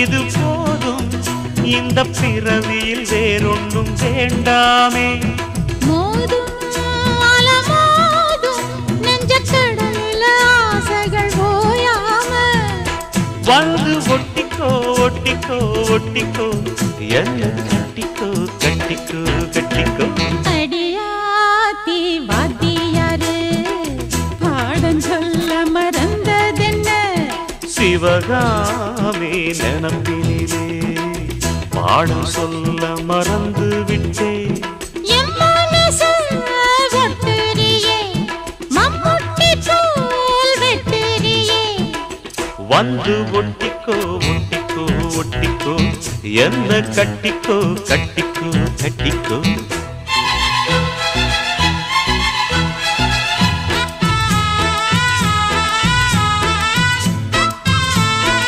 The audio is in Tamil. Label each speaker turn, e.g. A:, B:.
A: இது போதும். இந்த பிறவியில் வேறொன்றும் வேண்டாமே.
B: மோதும்
A: வந்து ஒட்டிக்கோ ஒட்டிக்கோ ஒட்டிக்கோ. என்ன கட்டிக்கோ கட்டிக்கோ கட்டிக்கோ. சிவகாமி நினப்பினிலே பாடம் சொல்ல மறந்து விட்டேன். வந்து ஒட்டிக்கோ ஒட்டிக்கோ ஒட்டிக்கோ என்ன கட்டிக்கோ கட்டிக்கோ கட்டிக்கோ.